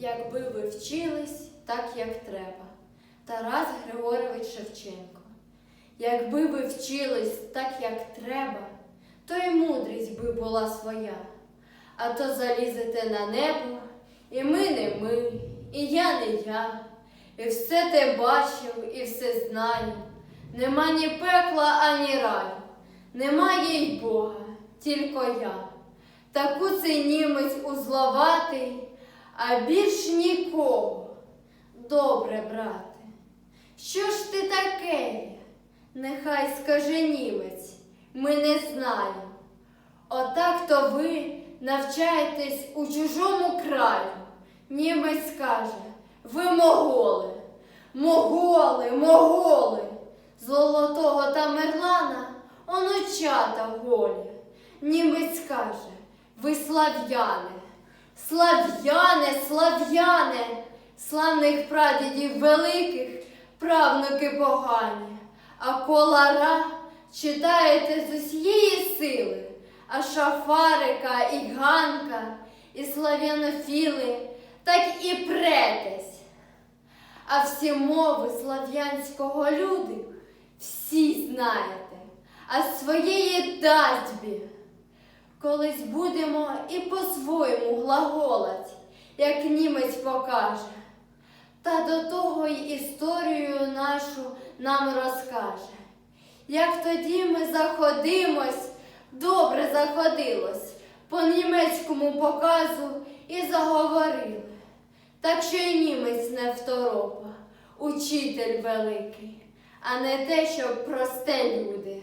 Якби ви вчились так, як треба. Тарас Григорович Шевченко. Якби ви вчились так, як треба, то й мудрість би була своя. А то залізете на небо, і ми не ми, і я не я, і все те бачив, і все знаю. Нема ні пекла, ані раю, немає й Бога, тільки я. Таку цей німець узловатий, а більш нікого. Добре, брате, що ж ти таке? Нехай скаже німець, ми не знаємо. Отак то ви навчаєтесь у чужому краю. Німець скаже, ви моголи, моголи, моголи. Золотого Тамерлана онучата голі. Німець каже, ви слав'яни, слав'яне, слав'яне, славних прадідів великих, правнуки погані, а колара читаєте з усієї сили, а шафарика і ганка, і слав'янофіли, так і претесь. А всі мови слав'янського люду всі знаєте, а своєї дадьбі. Колись будемо і по-своєму глаголать, як німець покаже, та до того й історію нашу нам розкаже. Як тоді ми заходимось, добре заходилось, по німецькому показу і заговорили. Так що й німець не второпа, учитель великий, а не те, що просте люди.